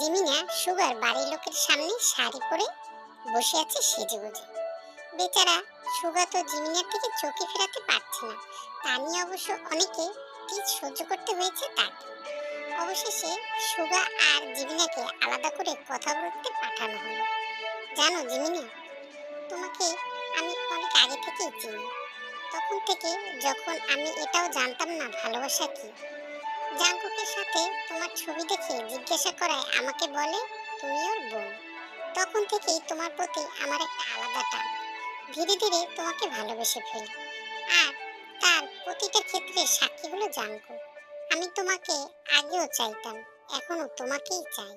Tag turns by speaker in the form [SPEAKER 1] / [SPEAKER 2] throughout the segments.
[SPEAKER 1] জিমিনা sugar বাড়ির লোকের সামনে শাড়ি পরে বসে আছে সেজে গুজে বেচারা সুগা তো জিমিনার থেকে চোখে ফেরাতে পারছে না। তা নিয়ে অবশ্য অনেকে তীর সহ্য করতে হয়েছে তাকে অবশেষে সুগা আর জিমিনাকে আলাদা করে কথা বলতে পাঠানো হলো। জানো জিমিনা, তোমাকে আমি অনেক আগে থেকেই চিনি। তখন থেকে যখন আমি এটাও জানতাম না ভালোবাসা কি জাঙ্কুকের সাথে তোমার ছবি দেখে জিজ্ঞাসা করায় আমাকে বলে, তুমি ওর বোন তখন থেকেই তোমার প্রতি আমার একটা আলাদা টান। ধীরে ধীরে তোমাকে ভালোবেসে ফেলি। আর তার প্রতিটা ক্ষেত্রে সাক্ষীগুলো জানকো আমি তোমাকে আগেও চাইতাম এখনও তোমাকেই চাই।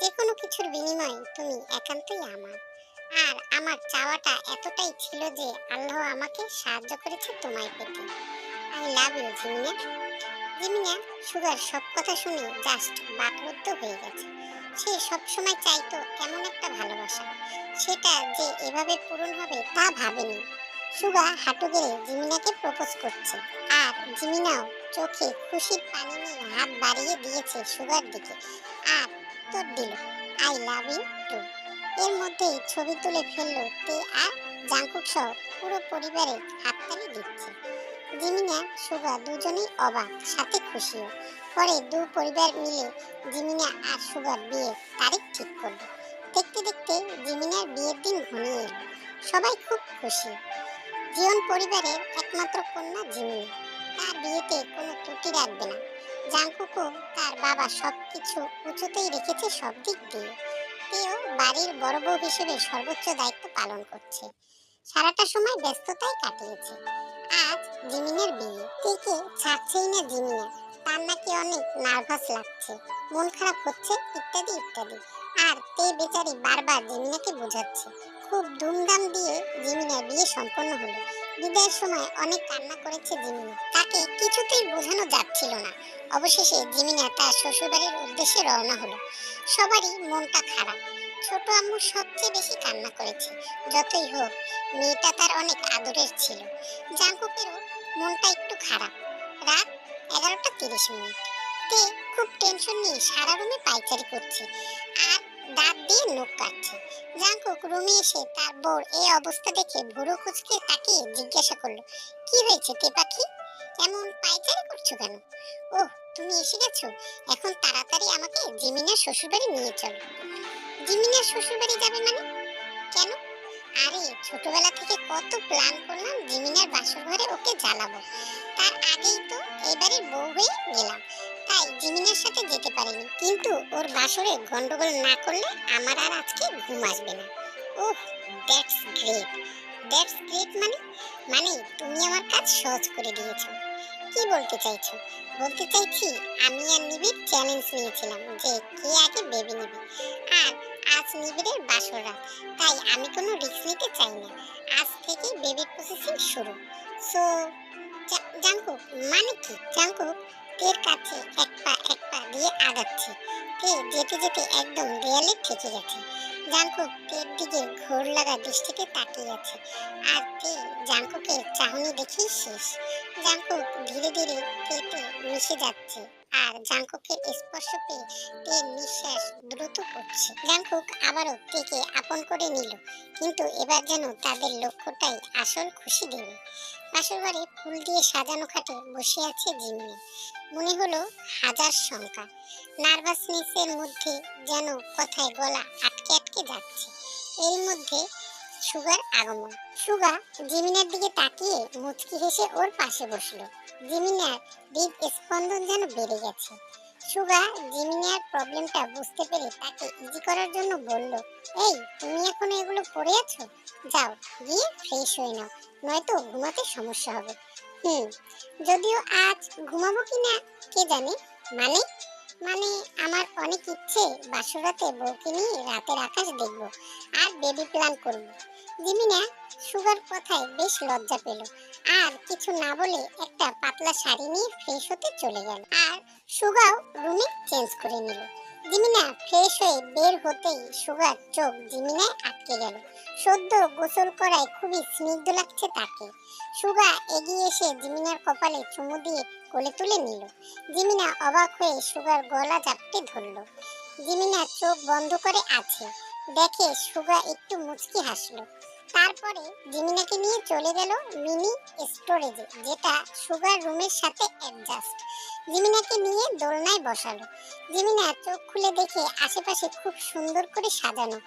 [SPEAKER 1] যে কোনো কিছুর বিনিময়ে তুমি একান্তই আমার। আর আমার চাওয়াটা এতটাই ছিল যে আল্লাহ আমাকে সাহায্য করেছে তোমায় পেতে। আই লাভ ইউ জিমিনা জিমিনা সুগার সব কথা শুনে জাস্ট বাকরুদ্ধ হয়ে গেছে। সে সব সময় চাইতো এমন একটা ভালোবাসা। সেটা যে এভাবে পূরণ হবে তা ভাবেনি। সুগা হাঁটু গেড়ে জিমিনাকে প্রপোজ করছে। আর জিমিনাও চোখে খুশির পানি নিয়ে হাত বাড়িয়ে দিয়েছে সুগার দিকে। আর তোর দিল আই লাভ ইউ টু এর মধ্যেই ছবি তুলে ফেলল তে আর জাঙ্কুক সহ পুরো পরিবারের হাততালি দিচ্ছে। জিমিনা সুগা দুজনেই অবাক, সাথে খুশিও। পরে দু পরিবার মিলে জিমিনা আর সুগার বিয়ের তারিখ ঠিক করল। দেখতে দেখতে জিমিনার বিয়ের দিন ঘনিয়ে এলো। সবাই খুব খুশি। জীবন পরিবারের একমাত্র কন্যা জিমিনা। তার বিয়েতে কোনো ত্রুটি রাখবে না। জাঙ্কুকও তার বাবা সব কিছু উঁচুতেই রেখেছে সব দিক দিয়ে। তেও বাড়ির বড় বউ হিসেবে সর্বোচ্চ দায়িত্ব পালন করছে। সারাটা সময় ব্যস্ততায় কাটিয়েছে। আজ জিমিনের বিয়ে। থেকে ছাড়ছেই না জিমিনা তার নাকি অনেক নার্ভাস লাগছে। মন খারাপ হচ্ছে, ইত্যাদি ইত্যাদি। আর তে বেচারি বারবার জিমিনাকে বোঝাচ্ছে। খুব ধুমধাম দিয়ে জিমিনার বিয়ে সম্পন্ন হলো। বিদায়ের সময় অনেক কান্না করেছে জিমিনা। তাকে কিছুতেই বোঝানো যাচ্ছিল না। অবশেষে জিমিনা তার শ্বশুরবাড়ির উদ্দেশ্যে রওনা হলো। সবারই মনটা খারাপ। ছোট আম্মু সবচেয়ে বেশি কান্না করেছে, যতই হোক, মেয়েটা তার অনেক আদরের ছিল। জাঙ্কুকেরও মনটা একটু খারাপ। রাত এগারোটা তিরিশ মিনিট। তে খুব টেনশন নিয়ে সারা রুমে পাইচারি করছে আর দাঁত দিয়ে নখ কাটছে। জাঙ্কুক রুমে এসে তার বউর এই অবস্থা দেখে ভুরু কুচকে তাকিয়ে জিজ্ঞাসা করল, কি হয়েছে তে পাখি? এমন পাইচারি করছ কেন? ওহ, তুমি এসে গেছো? এখন তাড়াতাড়ি আমাকে জিমিনার শ্বশুরবাড়ি নিয়ে চলো। জিমিনার শ্বশুরবাড়ি যাবে মানে? কেন? আরে, ছোটবেলা থেকে কত প্ল্যান করলাম জিমিনার বাসর ঘরে ওকে জ্বালাবো। তার আগেই তো এবারে বউ হয়ে গেলাম। তাই জিমিনের সাথে যেতে পারিনি। কিন্তু ওর বাসরে গন্ডগোল না করলে আমার আর আজকে ঘুম আসবে না। Oh that's great that's great মানে? মানে তুমি আমার কাজ সহজ করে দিয়েছ। কি বলতে চাইছো? বলতে চাইছি, আমি আর নিবিড় চ্যালেঞ্জ নিয়েছিলাম যে কে আগে বেবি নেবে। আর আজ নিবিড়ের বাসর তাই আমি কোনো রিস্ক নিতে চাই না। আজ থেকে বেবি প্রসেসিং শুরু। সো জাঙ্কুক মানে কি? জাঙ্কুক, তের কাছে এক পা এক পা দিয়ে আগাচ্ছে। তে যেতে যেতে একদম দেয়ালে ঠেকে গেছে। জাঙ্কুক তের দিকে ঘোর লাগা দৃষ্টিতে তাকিয়ে আছে। আর তে জাঙ্কুকের চাহনি দেখেই শেষ জাঙ্কুক ধীরে ধীরে তেতে মিশে যাচ্ছে আর জাঙ্কুকের স্পর্শ পেয়ে তের নিঃশ্বাস দ্রুত পড়ছে জাঙ্কুক আবারও তেকে আপন করে নিল, কিন্তু এবার যেন তাদের লক্ষ্যটাই আসল খুশি দেবে পাশের বাড়ি ফুল দিয়ে সাজানো খাটে বসে আছে জিম্মি। মনে হলো হাজার শঙ্কা। নার্ভাসনেসের মধ্যে যেন কথায় গলা আটকে যাচ্ছে। এর মধ্যে সুগার আগমন। সুগা জিমিনার দিকে তাকিয়ে মুচকি হেসে ওর পাশে বসল। জিমিনার হৃদ স্পন্দন যেন বেড়ে গেছে। সুগা জিমিনার প্রবলেমটা বুঝতে পেরে তাকে ইজি করার জন্য বলল, এই, তুমি এখন এগুলো পড়ে আছো? যাও, গিয়ে ফ্রেশ হয়ে নাও, নয়তো ঘুমাতে সমস্যা হবে। হুম, যদিও আজ ঘুমাবো কি না কে জানে? মানে মানে আমার অনেক ইচ্ছে বাসুরাতে বউকে নিয়ে রাতের আকাশ দেখব আর বেবি প্ল্যান করব। জিমিনা সুগার কথায় বেশ লজ্জা পেল। আর কিছু না বলে একটা পাতলা শাড়ি নিয়ে ফ্রেশ হতে চলে গেল। আর সুগাও রুমে চেঞ্জ করে নিল। জিমিনা ফ্রেশ হয়ে বের হতেই সুগার চোখ জিমিনায় আটকে গেল। সদ্য গোসল করায় খুবই স্নিগ্ধ লাগছে তাকে। সুগা এগিয়ে এসে জিমিনার কপালে চুমু দিয়ে কোলে তুলে নিল। জিমিনা অবাক হয়ে সুগার গলা জাপটে ধরল। জিমিনা চোখ বন্ধ করে আছে। দেখে সুগা একটু মুচকি হাসলো। তারপরে জিমিনাকে নিয়ে চলে গেল মিনি স্টোরেজে, যেটা সুগার রুমের সাথে অ্যাডজাস্ট জিমিনাকে নিয়ে দোলনায় বসালো। জিমিনা চোখ খুলে দেখে আশেপাশে খুব সুন্দর করে সাজানো।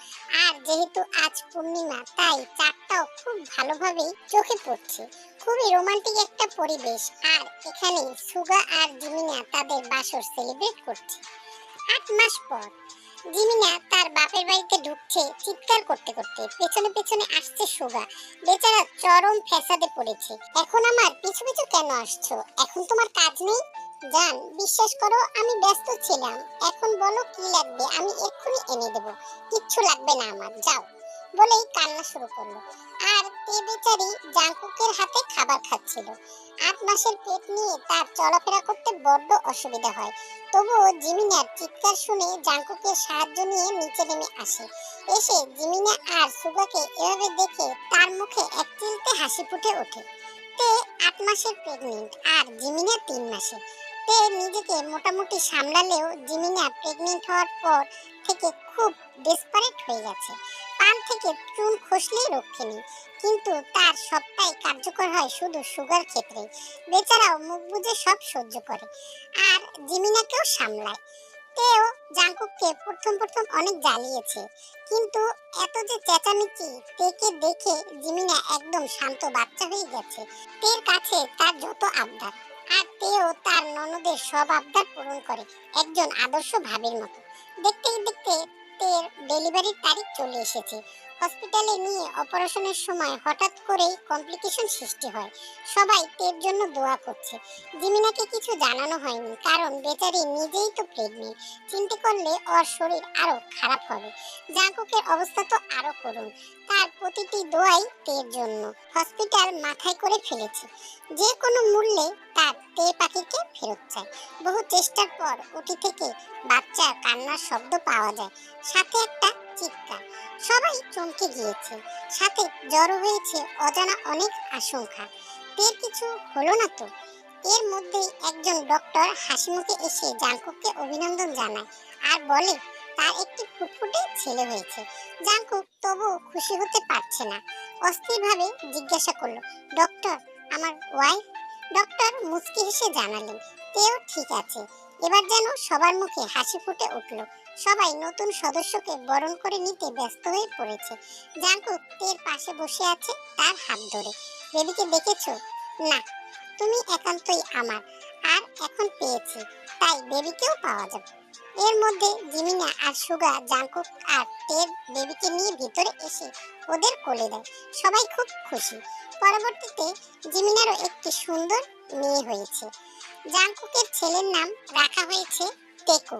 [SPEAKER 1] আর যেহেতু আজ পূর্ণিমা, তাই চারটাও খুব ভালোভাবেই চোখে পড়ছে। খুবই রোমান্টিক একটা পরিবেশ। আর এখানে সুগা আর জিমিনা তাদের বাসর সেলিব্রেট করছে। আট মাস পর জিমিনা তার বাপের বাড়িতে ঢুকছে, চিৎকার করতে করতে। পেছনে পেছনে আসছে সুগা। বেচারা চরম ফ্যাসাদে পড়েছে। এখন আমার পিছু পিছু কেন আসছো? এখন তোমার কাজ নেই? জান, বিশ্বাস করো, আমি ব্যস্ত ছিলাম। এখন বলো কি লাগবে, আমি এক্ষুনি এনে দেব। কিচ্ছু লাগবে না আমার, যাও। বলেই কান্না শুরু করল। তে বেচারি জাঙ্কুকের হাতে খাবার খাচ্ছিল। আট মাসের পেট নিয়ে তার চলাফেরা করতে বড্ড অসুবিধা হয়। তবুও জিমিনার চিৎকার শুনে জাঙ্কুকের সাহায্য নিয়ে নিচে নেমে আসে। এসে জিমিনা আর সুগাকে এভাবে দেখে তার মুখে এক চিলতে হাসি ফুটে ওঠে। তে আট মাসের প্রেগনেন্ট আর জিমিনা তিন মাসে। তে নিজেকে মোটামুটি সামলালেও জিমিনা প্রেগনেন্ট হওয়ার পর থেকে খুব ডেসপারেট হয়ে গেছে। পান থেকে চুন খসলেই রক্ষে নেই কিন্তু তার সবটাই কার্যকর হয় শুধু সুগার ক্ষেত্রে। বেচারাও মুখ বুজে সব সহ্য করে আর জিমিনাকেও সামলায়। তেও জাঙ্কুককে প্রথম প্রথম অনেক জ্বালিয়েছে। কিন্তু এত যে চেঁচামেচি, তেকে দেখে জিমিনা একদম শান্ত বাচ্চা হয়ে গেছে। তের কাছে তার যত আবদার, আর তেও তার ননদের সব আবদার পূরণ করে একজন আদর্শ ভাবের মতো। দেখতে দেখতে ডেলিভারির তারিখ চলে এসেছে। হসপিটালে নিয়ে অপারেশনের সময় হঠাৎ করেই কমপ্লিকেশন সৃষ্টি হয়। সবাই তের জন্য দোয়া করছে। জিমিনাকে কিছু জানানো হয়নি, কারণ বেচারি নিজেই তো প্রেগনেন্ট চিন্তা করলে ওর শরীর আরও খারাপ হবে। জাঙ্কুকের অবস্থা তো আরও করুন তার প্রতিটি দোয়াই তের জন্য। হসপিটাল মাথায় করে ফেলেছে। যে কোনো মূল্যে তার তে পাখিকে ফেরত চায়। বহু চেষ্টার পর উঠি থেকে বাচ্চার কান্নার শব্দ পাওয়া যায়। সাথে একটা চিৎকার। সবাই চমকে গিয়েছে। সাথে জড়ো হয়েছে অজানা অনেক আশঙ্কা। তের কিছু হলো না তো? এর মধ্যেই একজন ডক্টর হাসিমুখে এসে জাঙ্কুককে অভিনন্দন জানায় আর বলে, তার একটি ফুটফুটে ছেলে হয়েছে। জাঙ্কুক তবুও খুশি হতে পারছে না। অস্থিরভাবে জিজ্ঞাসা করল, ডক্টর, আমার ওয়াইফ ডক্টর মুচকি হেসে জানালেন, তেও ঠিক আছে। এবার যেন সবার মুখে হাসি ফুটে উঠল। সবাই নতুন সদস্যকে বরণ করে নিতে ব্যস্ত হয়ে পড়েছে। জাঙ্কুক তের পাশে বসে আছে তার হাত ধরে। বেবিকে দেখেছ? না। তুমি একান্তই আমার। আর এখন পেয়েছি। তাই বেবিকেও পাওয়া যাবে। এর মধ্যে জিমিনা আর সুগা জাঙ্কুক আর তের বেবিকে নিয়ে ভিতরে এসে ওদের কোলে দেয়। সবাই খুব খুশি। পরবর্তীতে জিমিনারও একটি সুন্দর মেয়ে হয়েছে। জাঙ্কুকের ছেলের নাম রাখা হয়েছে টেকো।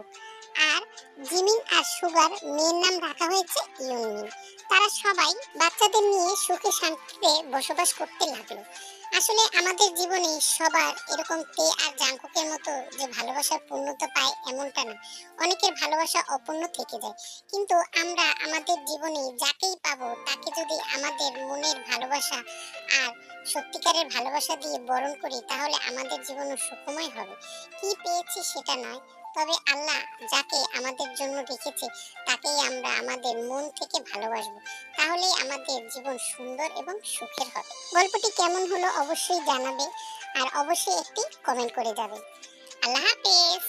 [SPEAKER 1] আর জিমিন আর সুগার মেয়ের নাম রাখা হয়েছে ইউনমিন। তারা সবাই বাচ্চাদের নিয়ে সুখে শান্তিতে বসবাস করতে লাগল। আসলে আমাদের জীবনে সবার এরকম তে আর জাঙ্কুকের মতো যে ভালোবাসার পূর্ণতা পায় এমনটা না। অনেকের ভালোবাসা অপূর্ণ থেকে যায়। কিন্তু আমরা আমাদের জীবনে যাকেই পাবো, তাকে যদি আমাদের মনের ভালোবাসা আর সত্যিকারের ভালোবাসা দিয়ে বরণ করি, তাহলে আমাদের জীবনও সুখময় হবে। কি পেয়েছি সেটা নয়। তবে আল্লাহ যাকে আমাদের জন্য রেখেছে তাকেই আমরা আমাদের মন থেকে ভালোবাসবো। তাহলেই আমাদের জীবন সুন্দর এবং সুখের হবে। গল্পটি কেমন হলো অবশ্যই জানাবে, আর অবশ্যই একটি কমেন্ট করে যাবে। আল্লাহ হাফেজ!